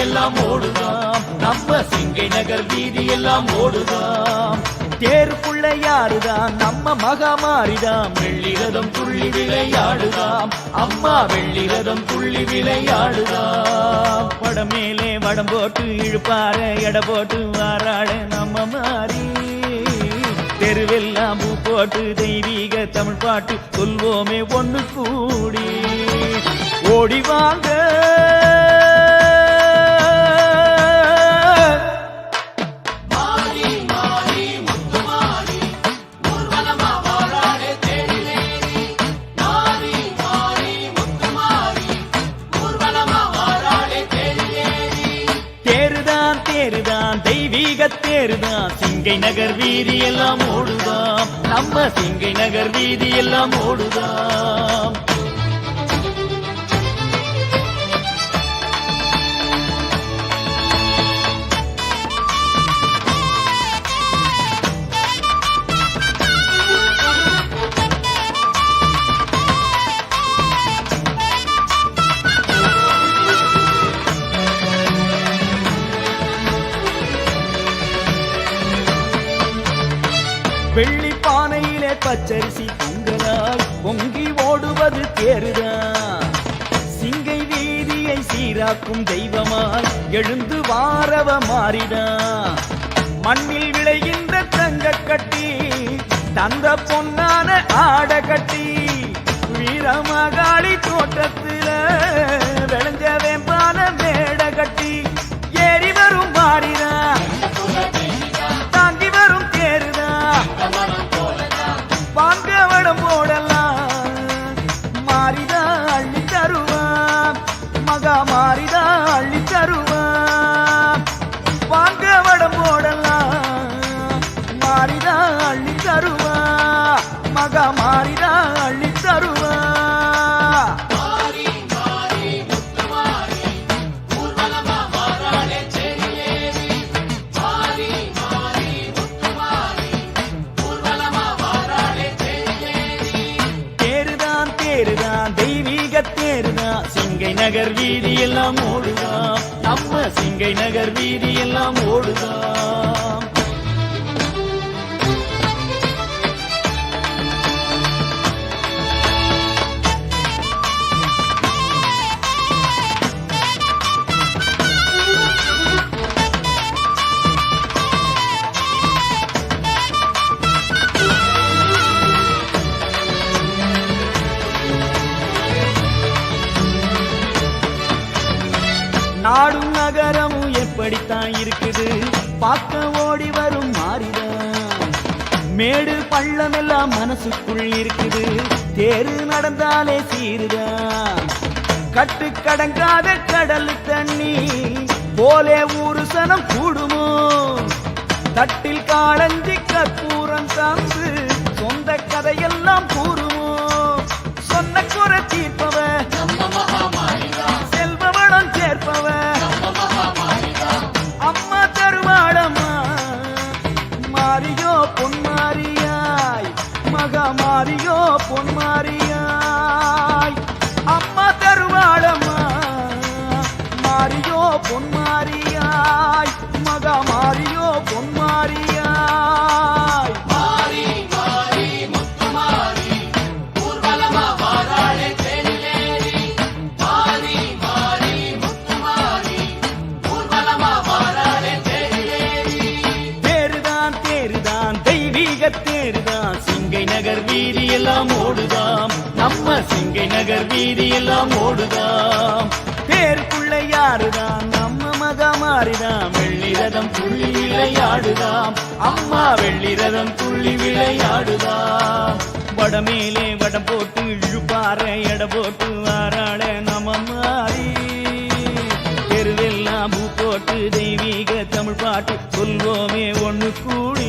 எல்லாம் ஓடுதாம். நம்ம சிங்கை நகர் வீதி எல்லாம் ஓடுதாம். தேருக்குள்ள யாருதான் நம்ம மகாமாரிதாம் வெள்ளிரதம் துள்ளி விளையாடுதாம். அம்மா வெள்ளிரதம் துள்ளி விளையாடுதாம். வடம் மேலே வடம் போட்டு இழுப்பார எடை போட்டு வாராட நம்ம மாறி. தெருவெல்லாம் பூ போட்டு தெய்வீக தமிழ் பாட்டு சொல்வோமே ஒன்று கூடி. ஓடி சிங்கை நகர் வீதி எல்லாம் ஓடுதாம். நம்ம சிங்கை நகர் வீதி எல்லாம் ஓடுதாம். பேருதான் சிங்கை வீதியை சீராக்கும் தெய்வமாய் எழுந்து வாரவ மாறிதான் மண்ணில் விளைகின்ற தங்க கட்டி தந்த பொன்னான ஆட கட்டி வீரமகாளி தோட்டத்தில் விளைஞ்ச வேம்பான மேட கட்டி சிங்கை நகர் வீதி எல்லாம் ஓடுதாம். நம்ம சிங்கை நகர் வீதி எல்லாம் ஓடுதாம். இப்படித்தான் இருக்குது. பார்க்க ஓடி வரும் மாறிதான். மேடு பள்ளம் எல்லாம் மனசுக்குள் இருக்குது. தேரு நடந்தாலே சீருதான் கட்டு கடங்காத கடல் தண்ணி போலே ஊரு சனம் கூடுமோ? தட்டில் காளஞ்சி கற்பூரம் சார்ந்து சொந்த கதையெல்லாம் கூறுமோ? சொன்ன குறை தீர்ப்பவ மாறியோ பொன் மாறியாய். அம்மா தருவாளம்மா மாறியோ பொன் மாறியாய். மகா மாறியோ பொன் மாறியாய். எல்லாம் ஓடுதாம். நம்ம சிங்கை நகர் வீதி எல்லாம் ஓடுதாம். தேருக்குள்ள யாருதான்? நம்ம மகா மாறிதான் வெள்ளி ரதம் துள்ளி விளையாடுதாம். அம்மா வெள்ளி ரதம் துள்ளி விளையாடுதாம். வடமேலே வடம் போட்டு இழுப்பார எட போட்டு வாராட நம்ம மாறி. தெருவெல்லாம் பூ போட்டு தெய்வீக தமிழ் பாட்டு சொல்வோமே ஒண்ணு கூட.